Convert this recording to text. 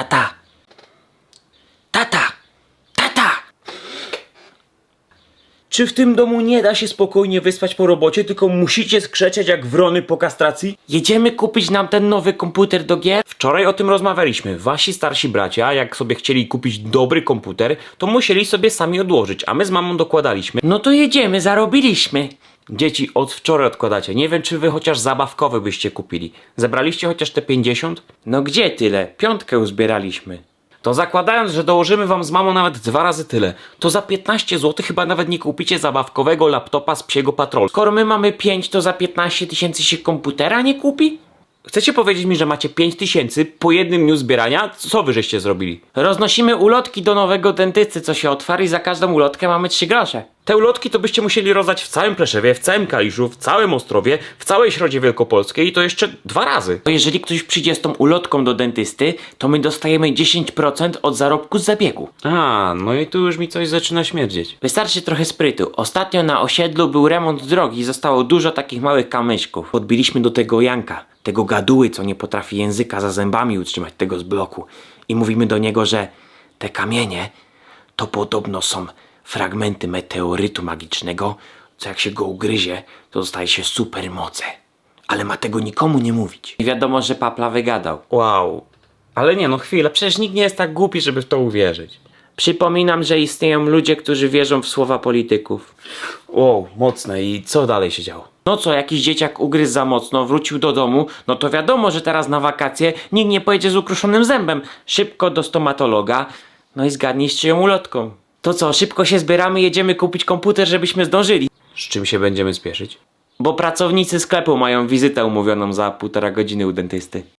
Tata! Tata! Tata! Czy w tym domu nie da się spokojnie wyspać po robocie, tylko musicie skrzeczeć jak wrony po kastracji? Jedziemy kupić nam ten nowy komputer do gier? Wczoraj o tym rozmawialiśmy. Wasi starsi bracia, jak sobie chcieli kupić dobry komputer, to musieli sobie sami odłożyć, a my z mamą dokładaliśmy. No to jedziemy, zarobiliśmy. Dzieci, od wczoraj odkładacie. Nie wiem, czy wy chociaż zabawkowe byście kupili. Zebraliście chociaż te 50? No gdzie tyle? Piątkę uzbieraliśmy. To zakładając, że dołożymy wam z mamą nawet dwa razy tyle, to za 15 zł chyba nawet nie kupicie zabawkowego laptopa z psiego patrolu. Skoro my mamy 5, to za 15 tysięcy się komputera nie kupi? Chcecie powiedzieć mi, że macie 5 tysięcy po jednym dniu zbierania? Co wy żeście zrobili? Roznosimy ulotki do nowego dentysty, co się otwarli, za każdą ulotkę mamy 3 grosze. Te ulotki to byście musieli rozdać w całym Pleszewie, w całym Kaliszu, w całym Ostrowie, w całej Środzie Wielkopolskiej i to jeszcze dwa razy. To jeżeli ktoś przyjdzie z tą ulotką do dentysty, to my dostajemy 10% od zarobku z zabiegu. A, no i tu już mi coś zaczyna śmierdzieć. Wystarczy trochę sprytu. Ostatnio na osiedlu był remont drogi i zostało dużo takich małych kamyśków. Podbiliśmy do tego Janka, tego gaduły, co nie potrafi języka za zębami utrzymać tego z bloku. I mówimy do niego, że te kamienie to podobno są fragmenty meteorytu magicznego, co jak się go ugryzie, to dostaje się supermoce. Ale ma tego nikomu nie mówić. I wiadomo, że papla wygadał. Wow. Ale nie no, chwila, przecież nikt nie jest tak głupi, żeby w to uwierzyć. Przypominam, że istnieją ludzie, którzy wierzą w słowa polityków. Wow, mocne. I co dalej się działo? No co, jakiś dzieciak ugryzł za mocno, wrócił do domu, no to wiadomo, że teraz na wakacje nikt nie pojedzie z ukruszonym zębem. Szybko do stomatologa, no i zgadnij z czyją ulotką. To co, szybko się zbieramy, jedziemy kupić komputer, żebyśmy zdążyli. Z czym się będziemy spieszyć? Bo pracownicy sklepu mają wizytę umówioną za półtora godziny u dentysty.